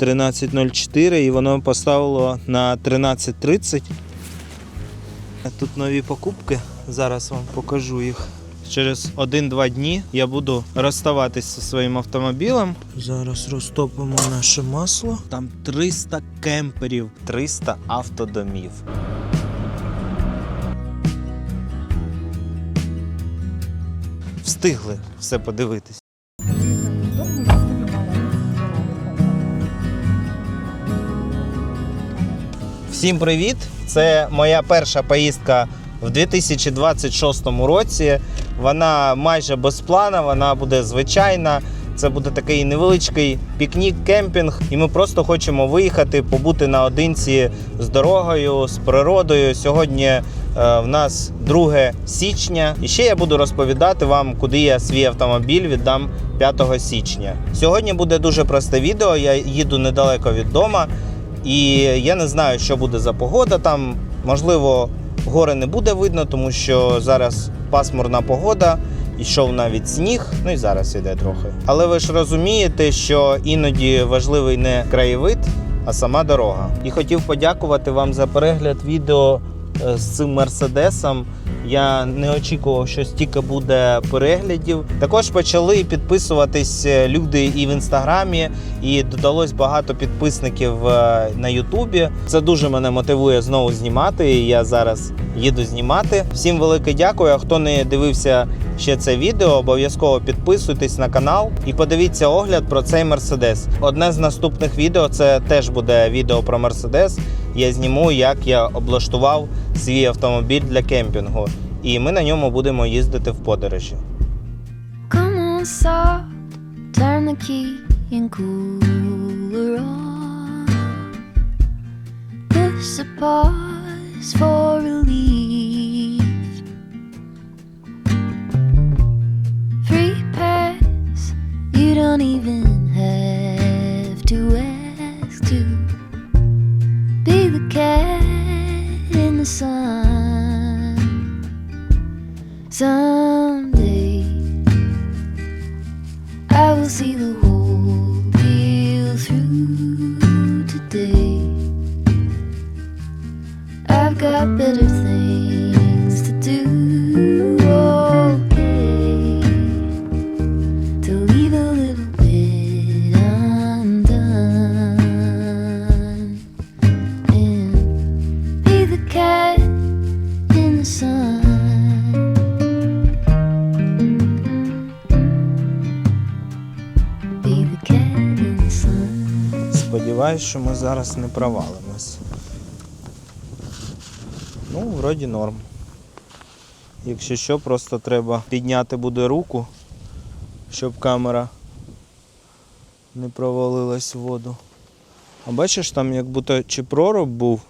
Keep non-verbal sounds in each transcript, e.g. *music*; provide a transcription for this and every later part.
13.04 і воно поставило на 13.30. Тут нові покупки. Зараз вам покажу їх. Через 1-2 дні я буду розставатися зі своїм автомобілем. Зараз розтопимо наше масло. Там 300 кемперів, 300 автодомів. Встигли все подивитись. Всім привіт! Це моя перша поїздка в 2026 році. Вона майже безплана, вона буде звичайна. Це буде такий невеличкий пікнік, кемпінг, і ми просто хочемо виїхати, побути наодинці з дорогою, з природою. Сьогодні е, в нас 2 січня. І ще я буду розповідати вам, куди я свій автомобіль віддам 5 січня. Сьогодні буде дуже просте відео. Я їду недалеко від дома. І я не знаю, що буде за погода там. Можливо, гори не буде видно, тому що зараз пасмурна погода, йшов навіть сніг, ну і зараз іде трохи. Але ви ж розумієте, що іноді важливий не краєвид, а сама дорога. І хотів подякувати вам за перегляд відео е, з цим мерседесом. Я не очікував, що стільки буде переглядів. Також почали підписуватись е, люди і в інстаграмі, і додалось багато підписників е, на Ютубі. Це дуже мене мотивує знову знімати. І я зараз їду знімати. Всім велике дякую. А хто не дивився ще це відео, обов'язково підписуйтесь на канал і подивіться огляд про цей мерседес. Одне з наступних відео це теж буде відео про мерседес. Я зніму, як я облаштував свій автомобіль для кемпінгу. І ми на ньому будемо їздити в подорожі. Come on, soft, turn the key and cooler on. Push the pause for relief. Free pass, you don't even have to ask to be the cat in the sun. Someday I will see the whole deal through today. I've got better things Сподіваюсь, що ми зараз не провалимось. Ну, вроді норм. Якщо що, просто треба підняти буде руку, щоб камера не провалилась в воду. А бачиш, там як будто чи проруб був,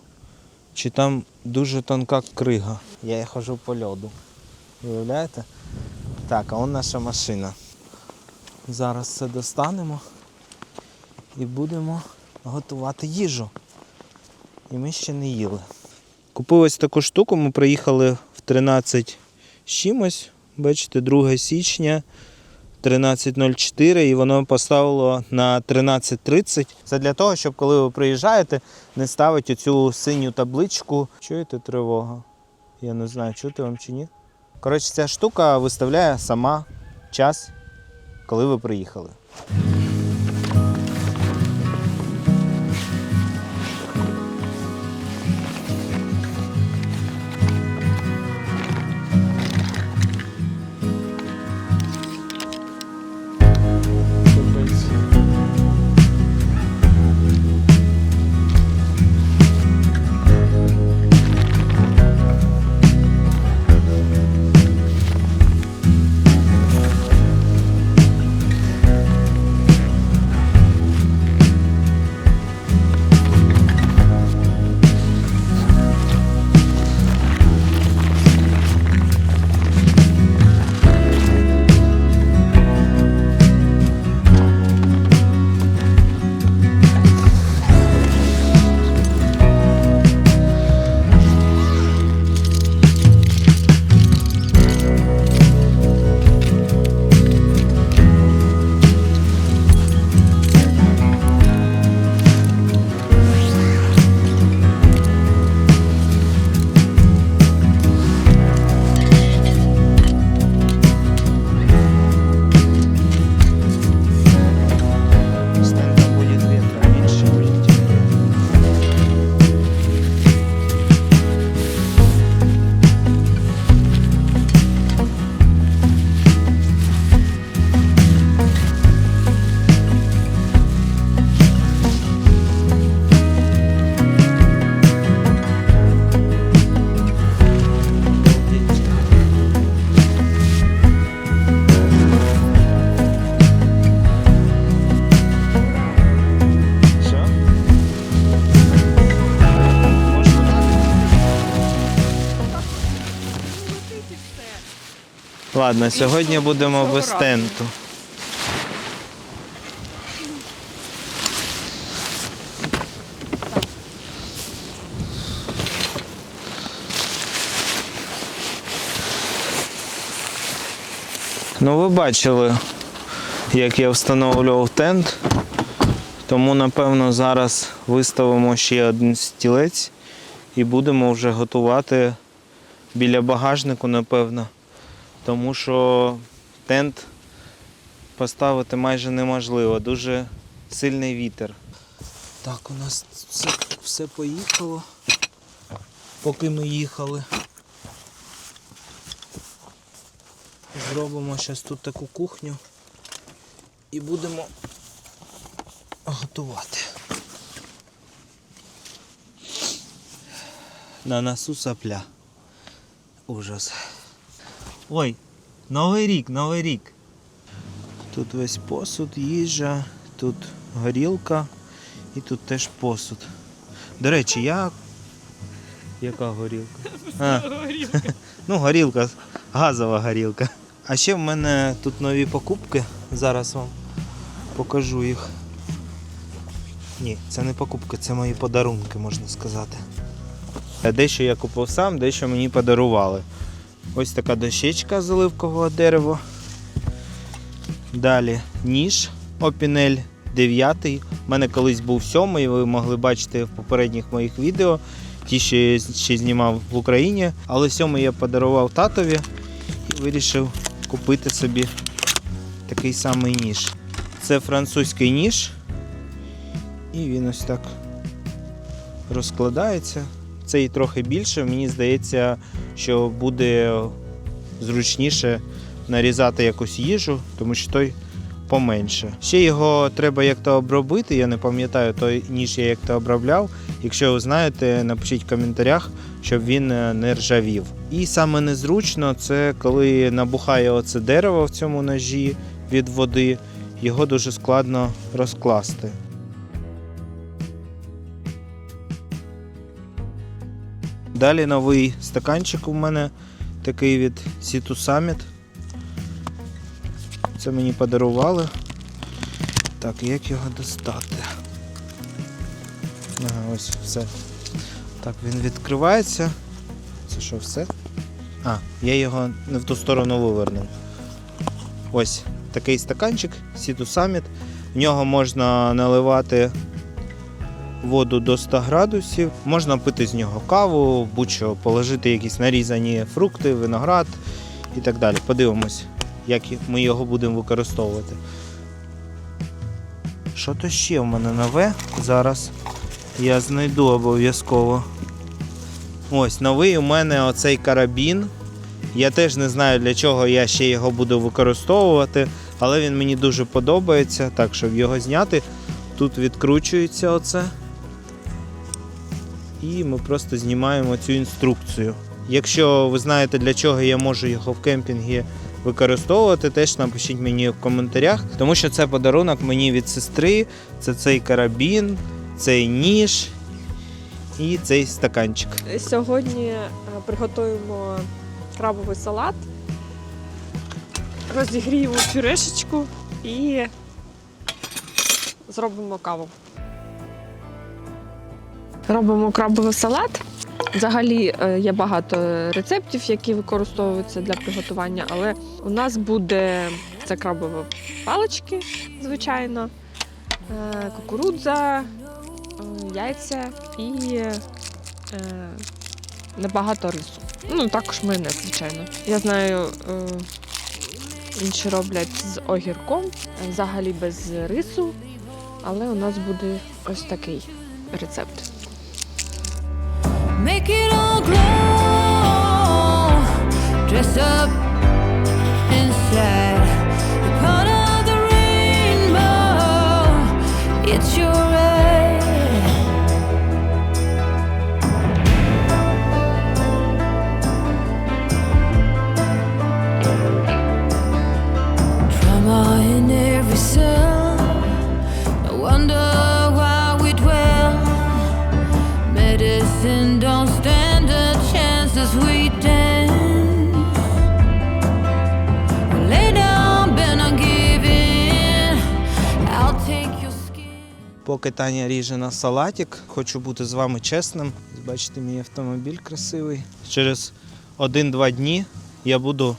чи там дуже тонка крига. Я хожу по льоду. Уявляєте? Так, а он наша машина. Зараз це достанемо і будемо готувати їжу. І ми ще не їли. Купив ось таку штуку, ми приїхали в 13 з чимось. Бачите, 2 січня 13.04 і воно поставило на 13.30. Це для того, щоб коли ви приїжджаєте, не ставити цю синю табличку. Чуєте тривога? Я не знаю, чути вам чи ні. Коротше, ця штука виставляє сама час, коли ви приїхали. Ладно, сьогодні будемо без тенту. Ну, ви бачили, як я встановлював тент. Тому, напевно, зараз виставимо ще один стілець і будемо вже готувати біля багажнику, напевно. Тому що тент поставити майже неможливо, дуже сильний вітер. Так, у нас все, все поїхало, поки ми їхали. Зробимо зараз тут таку кухню і будемо готувати. На носу сопля. Ужас. Ой, Новий рік, Новий рік. Тут весь посуд, їжа, тут горілка і тут теж посуд. До речі, я. Яка горілка? *laughs* А, *laughs* ну, горілка, газова горілка. А ще в мене тут нові покупки. Зараз вам покажу їх. Ні, це не покупки, це мої подарунки, можна сказати. Дещо я купив сам, дещо мені подарували. Ось така дощечка з оливкового дерева. Далі ніж Опінель 9. У мене колись був 7, ви могли бачити в попередніх моїх відео. Ті, що я ще знімав в Україні. Але 7 я подарував татові і вирішив купити собі такий самий ніж. Це французький ніж. І він ось так розкладається. Цей трохи більше. Мені здається, що буде зручніше нарізати якусь їжу, тому що той поменше. Ще його треба як-то обробити. Я не пам'ятаю той ніж я як-то обробляв. Якщо ви знаєте, напишіть в коментарях, щоб він е, не ржавів. І саме незручно це коли набухає оце дерево в цьому ножі від води, його дуже складно розкласти. Далі новий стаканчик у мене такий від Situ Summit. Це мені подарували. Так, як його достати? Ага, ось все. Так, він відкривається. Це що, все? А, я його не в ту сторону вивернув. Ось такий стаканчик Situ Summit. В нього можна наливати воду до 100 градусів. Можна пити з нього каву, будь-що, положити якісь нарізані фрукти, виноград і так далі. Подивимось, як ми його будемо використовувати. Що то ще в мене нове? Зараз я знайду обов'язково. Ось новий у мене оцей карабін. Я теж не знаю для чого я ще його буду використовувати, але він мені дуже подобається. Так, щоб його зняти, тут відкручується оце. І ми просто знімаємо цю інструкцію. Якщо ви знаєте, для чого я можу його в кемпінгі використовувати, теж напишіть мені в коментарях, тому що це подарунок мені від сестри. Це цей карабін, цей ніж і цей стаканчик. Сьогодні е, приготуємо крабовий салат, розігріємо пюрешечку і зробимо каву. Робимо крабовий салат. Взагалі е, є багато рецептів, які використовуються для приготування, але у нас буде це крабові палички, звичайно, е, кукурудза, е, яйця і небагато рису. Ну, також майонез, звичайно. Я знаю, інші роблять з огірком, взагалі без рису, але у нас буде ось такий рецепт. Make it all glow. Dress up inside. You're part of the rainbow. It's your Таня ріже на салатик, хочу бути з вами чесним. Бачите, мій автомобіль красивий. Через 1-2 дні я буду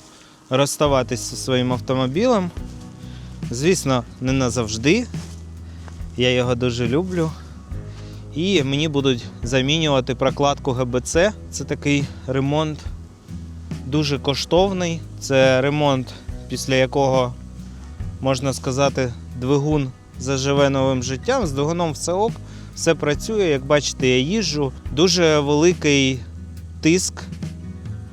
розставатись зі своїм автомобілем. Звісно, не назавжди. Я його дуже люблю. І мені будуть замінювати прокладку ГБЦ. Це такий ремонт дуже коштовний. Це ремонт, після якого, можна сказати, двигун заживе новим життям. З двигуном все ок, все працює. Як бачите, я їжджу. Дуже великий тиск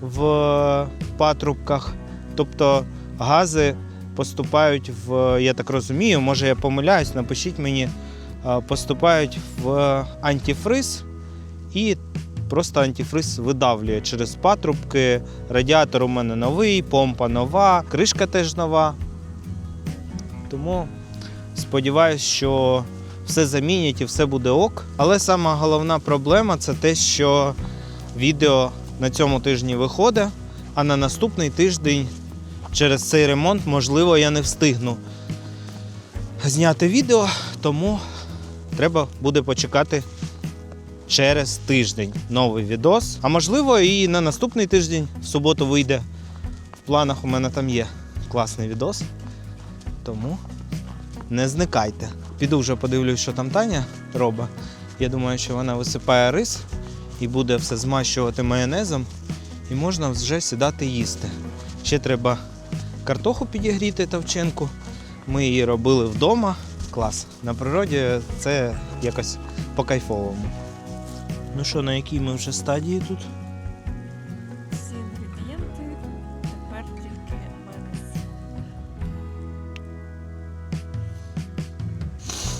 в патрубках. Тобто гази поступають в, я так розумію, може я помиляюсь, напишіть мені, поступають в антифриз і просто антифриз видавлює через патрубки. Радіатор у мене новий, помпа нова, кришка теж нова. Тому сподіваюся, що все замінять і все буде ок. Але сама головна проблема це те, що відео на цьому тижні виходить, а на наступний тиждень через цей ремонт, можливо, я не встигну зняти відео, тому треба буде почекати через тиждень новий відос. А можливо, і на наступний тиждень в суботу вийде. В планах у мене там є класний відос. Тому не зникайте. Піду вже подивлюсь, що там Таня робить. Я думаю, що вона висипає рис і буде все змащувати майонезом, і можна вже сідати їсти. Ще треба картоху підігріти тавченку. Ми її робили вдома. Клас. На природі це якось по-кайфовому. Ну що, на якій ми вже стадії тут?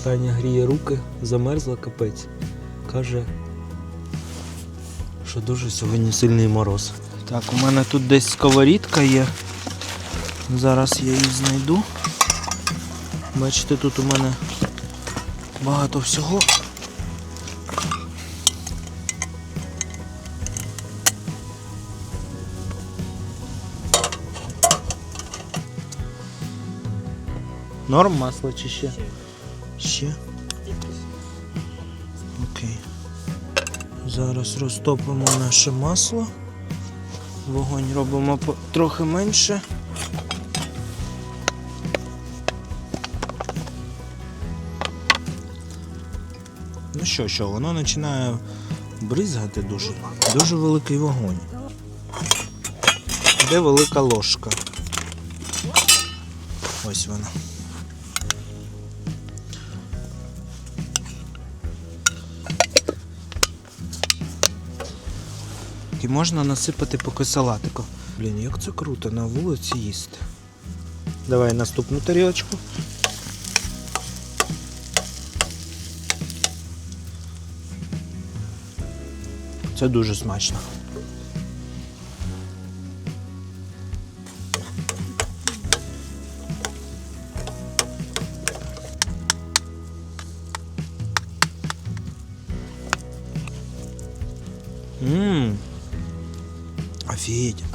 Таня гріє руки, замерзла капець. Каже, що дуже сьогодні сильний мороз. Так, у мене тут десь сковорідка є. Зараз я її знайду. Бачите, тут у мене багато всього. Норм масло чи ще? Ще. Окей. Зараз розтопимо наше масло. Вогонь робимо трохи менше. Ну що, що, воно починає бризгати дуже. Дуже великий вогонь. Де велика ложка? Ось вона. І можна насипати поки салатику. Блін, як це круто на вулиці їсти. Давай наступну тарілочку. Це дуже смачно.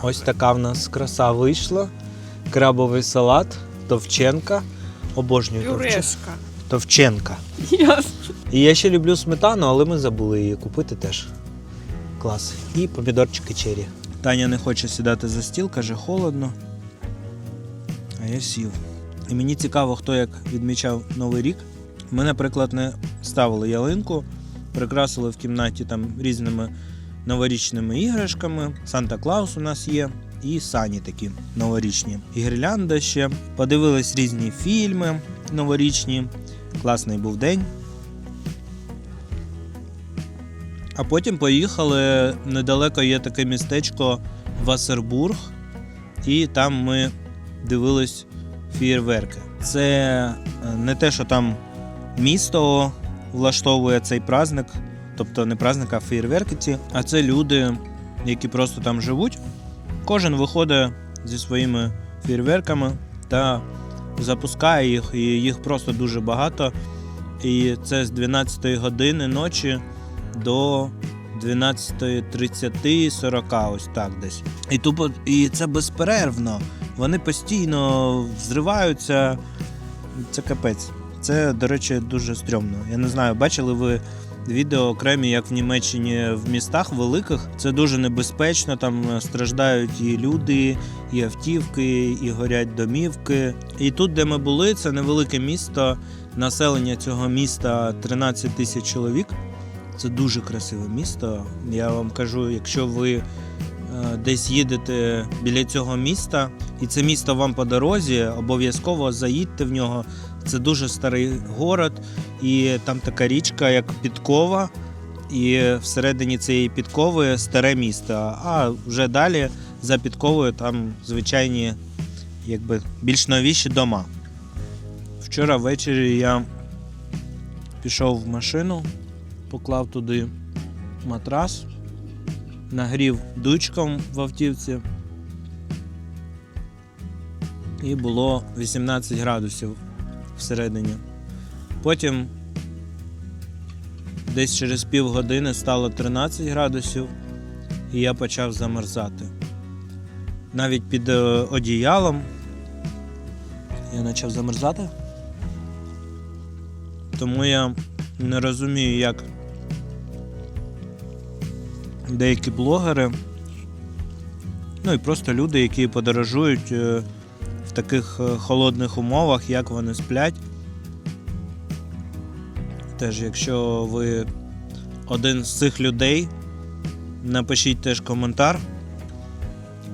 Ось така в нас краса вийшла. Крабовий салат, товченка. Обожнюю товченка. Пюрешка. Товченка. Ясно. І я ще люблю сметану, але ми забули її купити теж. Клас. І помідорчики чері. Таня не хоче сідати за стіл, каже, холодно. А я сів. І мені цікаво, хто як відмічав Новий рік. Ми, наприклад, не ставили ялинку, прикрасили в кімнаті там різними новорічними іграшками. Санта Клаус у нас є. І сані такі новорічні. І гірлянда ще. Подивились різні фільми новорічні. Класний був день. А потім поїхали недалеко є таке містечко Вассербург, і там ми дивились фієрверки. Це е, не те, що там місто влаштовує цей праздник, тобто не праздник, а ці, а це люди, які просто там живуть. Кожен виходить зі своїми фейерверками та запускає їх, і їх просто дуже багато. І це з 12 години ночі до 12.30, 40, ось так десь. І тупо, і це безперервно. Вони постійно взриваються. Це капець. Це, до речі, дуже стрьомно. Я не знаю, бачили ви відео окремі, як в Німеччині в містах великих. Це дуже небезпечно. Там страждають і люди, і автівки, і горять домівки. І тут, де ми були, це невелике місто. Населення цього міста 13 тисяч чоловік. Це дуже красиве місто. Я вам кажу, якщо ви е, десь їдете біля цього міста, і це місто вам по дорозі, обов'язково заїдьте в нього. Це дуже старий город, і там така річка, як Підкова. І всередині цієї підкови старе місто. А вже далі за підковою там звичайні, якби більш новіші дома. Вчора ввечері я пішов в машину, поклав туди матрас, нагрів дучком в автівці. І було 18 градусів всередині. Потім десь через півгодини стало 13 градусів, і я почав замерзати. Навіть під е, одіялом я почав замерзати. Тому я не розумію, як деякі блогери, ну і просто люди, які подорожують е, таких е, холодних умовах, як вони сплять. Теж, якщо ви один з цих людей, напишіть теж коментар.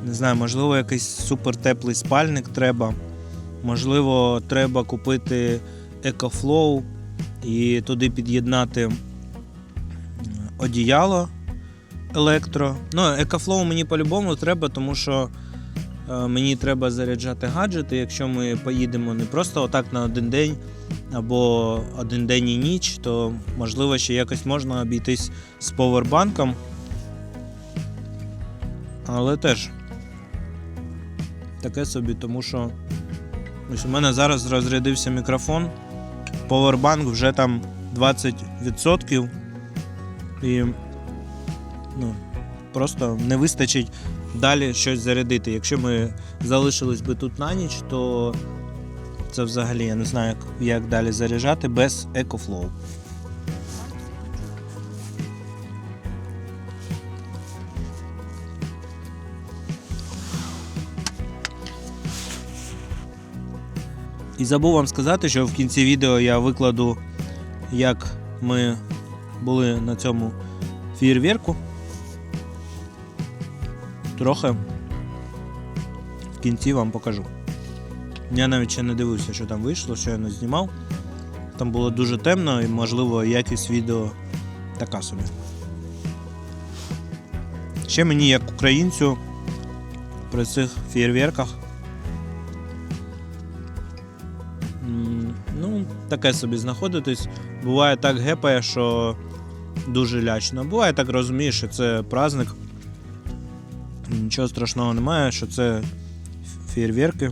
Не знаю, можливо, якийсь супертеплий спальник треба. Можливо, треба купити EcoFlow і туди під'єднати одіяло електро. Ну, EcoFlow мені по-любому треба, тому що мені треба заряджати гаджети, якщо ми поїдемо не просто отак на один день або один день і ніч, то можливо ще якось можна обійтись з повербанком. Але теж таке собі, тому що ось у мене зараз розрядився мікрофон. Powerbank вже там 20%. І ну, просто не вистачить далі щось зарядити. Якщо ми залишились би тут на ніч, то це взагалі я не знаю, як, як далі заряджати без EcoFlow. І забув вам сказати, що в кінці відео я викладу, як ми були на цьому фєєрверку. Трохи в кінці вам покажу. Я навіть ще не дивився, що там вийшло, що я не знімав. Там було дуже темно і, можливо, якість відео така собі. Ще мені, як українцю, при цих фєєрверках. Ну, таке собі знаходитись. Буває так гепає, що дуже лячно. Буває так розумієш, що це праздник. Нічого страшного немає, що це фєєрверки.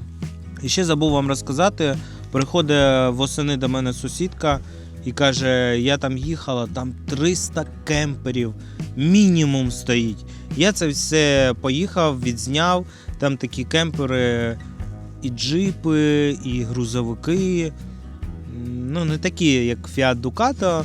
І ще забув вам розказати. Приходить восени до мене сусідка і каже: я там їхала, там 300 кемперів, мінімум стоїть. Я це все поїхав, відзняв. Там такі кемпери, і джипи, і грузовики. Ну, не такі, як Fiat Ducato.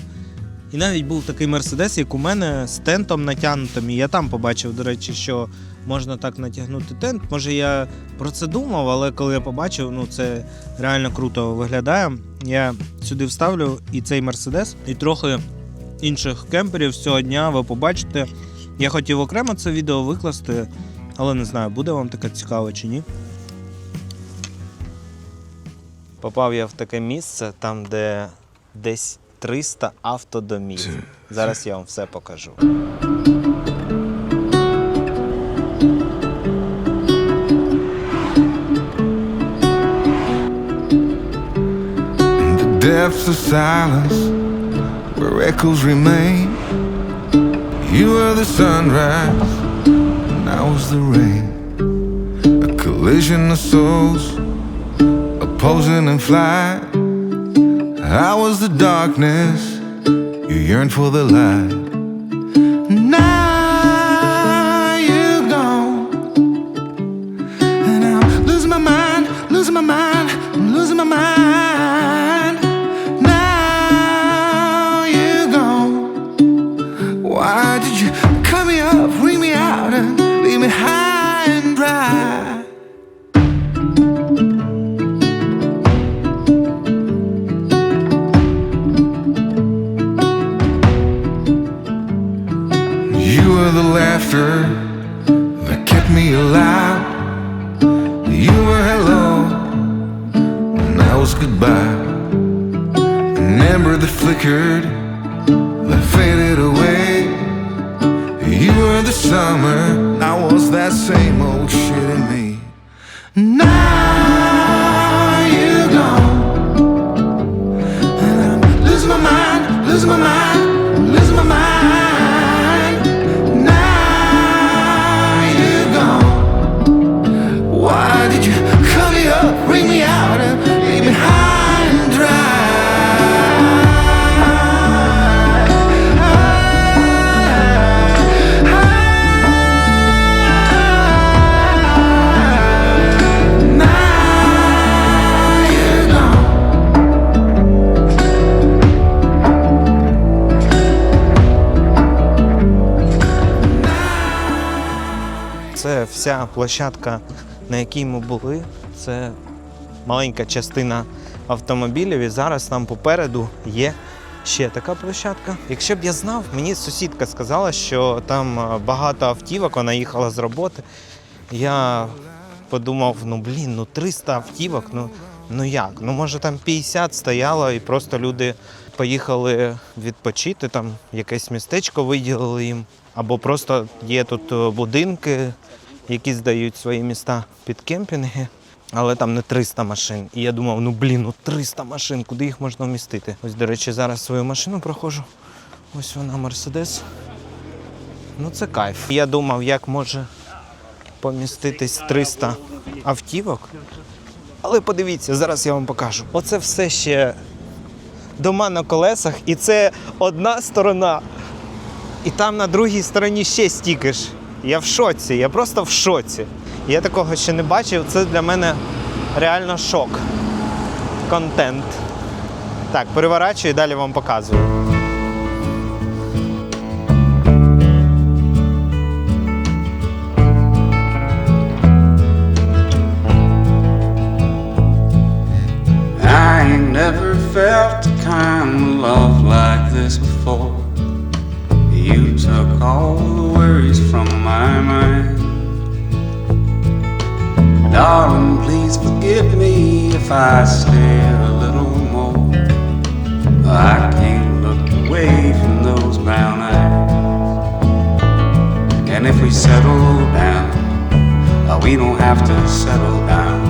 І навіть був такий Мерседес, як у мене, з тентом натягнутим. І я там побачив, до речі, що можна так натягнути тент. Може, я про це думав, але коли я побачив, ну це реально круто виглядає. Я сюди вставлю і цей Мерседес, і трохи інших кемперів цього дня ви побачите. Я хотів окремо це відео викласти, але не знаю, буде вам таке цікаво чи ні. Попав я в таке місце, там, де десь 300 автодомів. Зараз я вам все покажу. The of silence, where echoes remain, you were the sunrise, and I was the rain. A collision of souls, opposing in flight. I was the darkness, you yearned for the light. Now you're gone. And I'm losing my mind, losing my mind, losing my mind. Площадка, на якій ми були. Це маленька частина автомобілів. І зараз нам попереду є ще така площадка. Якщо б я знав, мені сусідка сказала, що там е, багато автівок, вона їхала з роботи. Я подумав: ну блін, ну 300 автівок, ну, ну як? Ну може там 50 стояло і просто люди поїхали відпочити, там якесь містечко виділили їм. Або просто є тут е, будинки, які здають свої міста під кемпінги, але там не 300 машин. І я думав, ну блін, ну 300 машин, куди їх можна вмістити? Ось, до речі, зараз свою машину проходжу. Ось вона, Мерседес. Ну це кайф. Я думав, як може поміститись 300 автівок. Але подивіться, зараз я вам покажу. Оце все ще дома на колесах, і це одна сторона. І там на другій стороні ще стільки ж. Я в шоці, я просто в шоці. Я такого ще не бачив. Це для мене реально шок. Контент. Так, переворачую і далі вам показую. I stay a little more. I can't look away from those brown eyes. And if we settle down, uh, we don't have to settle down.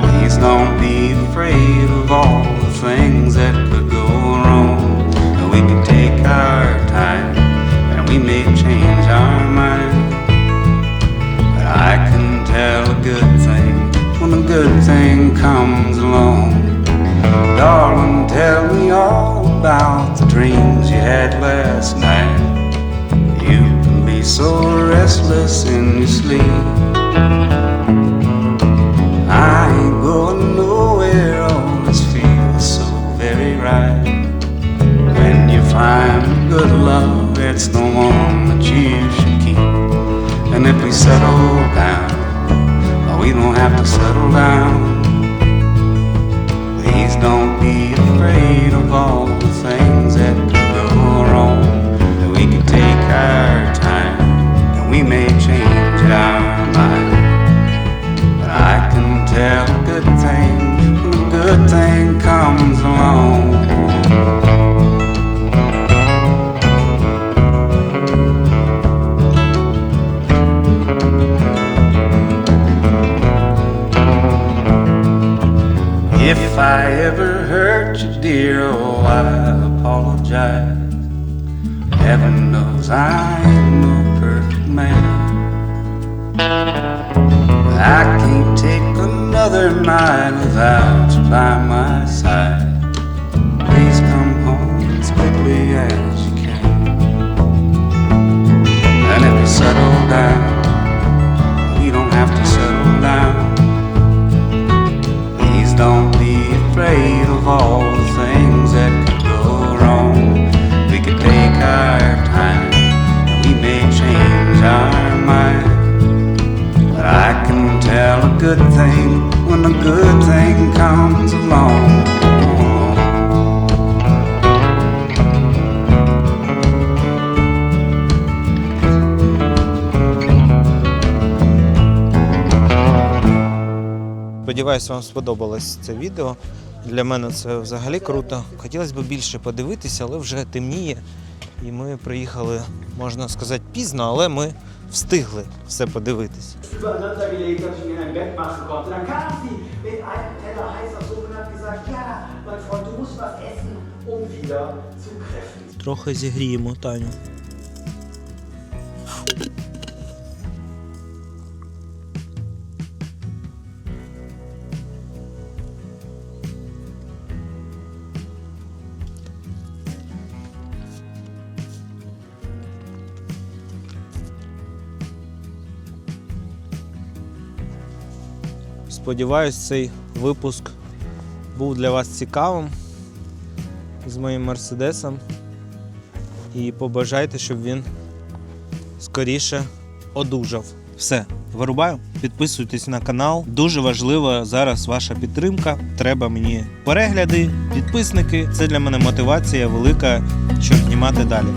Please don't be afraid of all the things that could go wrong. We can take our time and we may change our mind. But I can tell a good good thing comes along. Darling, tell me all about the dreams you had last night. You can be so restless in your sleep. I ain't going nowhere, this feels so very right. When you find good love, it's the one that you should keep. And if we settle down, we don't have to settle down. Please don't be afraid of all If I ever hurt you, dear, oh, I apologize. Heaven knows I am no perfect man. I can't take another night without you by my side. Please come home as quickly as you can. And if we settle down, good thing when a good thing comes along. Сподіваюсь, вам сподобалось це відео. Для мене це взагалі круто. Хотілося б більше подивитися, але вже темніє. І ми приїхали, можна сказати, пізно, але ми встигли все подивитись. übereinander gelegt, dass Сподіваюсь, цей випуск був для вас цікавим з моїм мерседесом і побажайте, щоб він скоріше одужав. Все, вирубаю. Підписуйтесь на канал. Дуже важлива зараз ваша підтримка. Треба мені перегляди, підписники. Це для мене мотивація велика, щоб знімати далі.